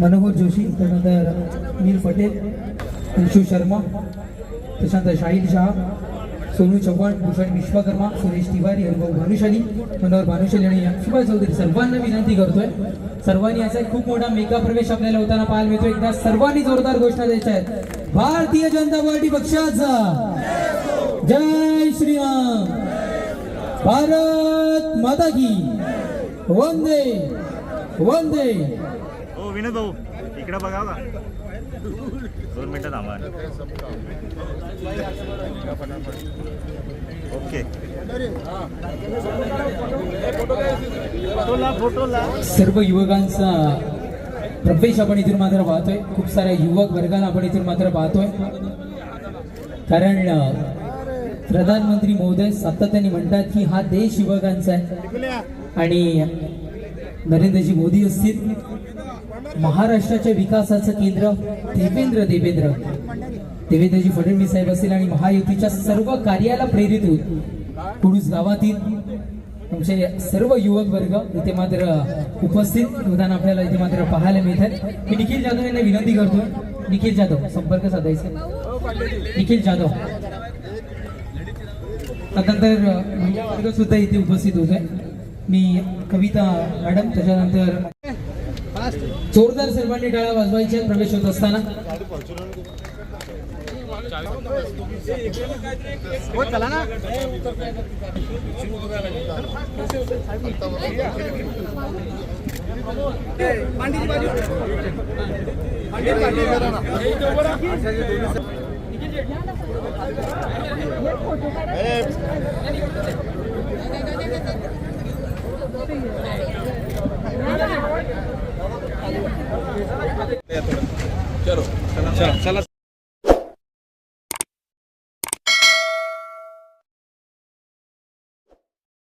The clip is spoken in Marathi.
मनोहर जोशी त्यानंतर नील पटेल अंशु शर्मा त्याच्यानंतर शाहिद शहा सोनू चव्हाण भूषण विश्वकर्मा सुरेश तिवारी हरिभाऊ भानुशाली मनोहर भानुशाली आणि अक्षुभाई चौधरी. सर्वांना विनंती करतोय. सर्वांनी याचा एक खूप मोठा मेगा प्रवेश आपल्याला होताना पाहायला मिळतो एकदा सर्वांनी जोरदार घोषणा द्यायच्या आहेत. भारतीय जनता पार्टी पक्षाचा. जय श्रीराम. भारत माता की. वंदे वंदे. हो विनोद भाऊ इकडे बघा का दोन मिनिटं थांबा. ओके. सर्व युवकांचा प्रवेश आपण इथून मात्र पाहतोय. खूप साऱ्या युवक वर्गाला आपण इथून मात्र पाहतोय. कारण प्रधानमंत्री महोदय सातत्याने म्हणतात की हा देश युवकांचा आहे. आणि नरेंद्रजी मोदी असतील. महाराष्ट्राच्या विकासाचं केंद्र देवेंद्र देवेंद्र. देवेंद्रजी फडणवीस साहेब असतील आणि महायुतीच्या सर्व कार्याला प्रेरित होऊन कुडूस गावातील आमचे सर्व युवक वर्ग इथे मात्र उपस्थित. विधान आपल्याला इथे मात्र पाहायला मिळतात. मी निखिल जाधव यांना विनंती करतो. निखिल जाधव संपर्क साधायचा. निखिल जाधव. त्यानंतर महिला म्हणजे वर्ग सुद्धा इथे उपस्थित होतोय. मी कविता मॅडम त्याच्यानंतर जोरदार सर्वांनी टाळ्या वाजवायच्या प्रवेश होत असताना. ना. चला.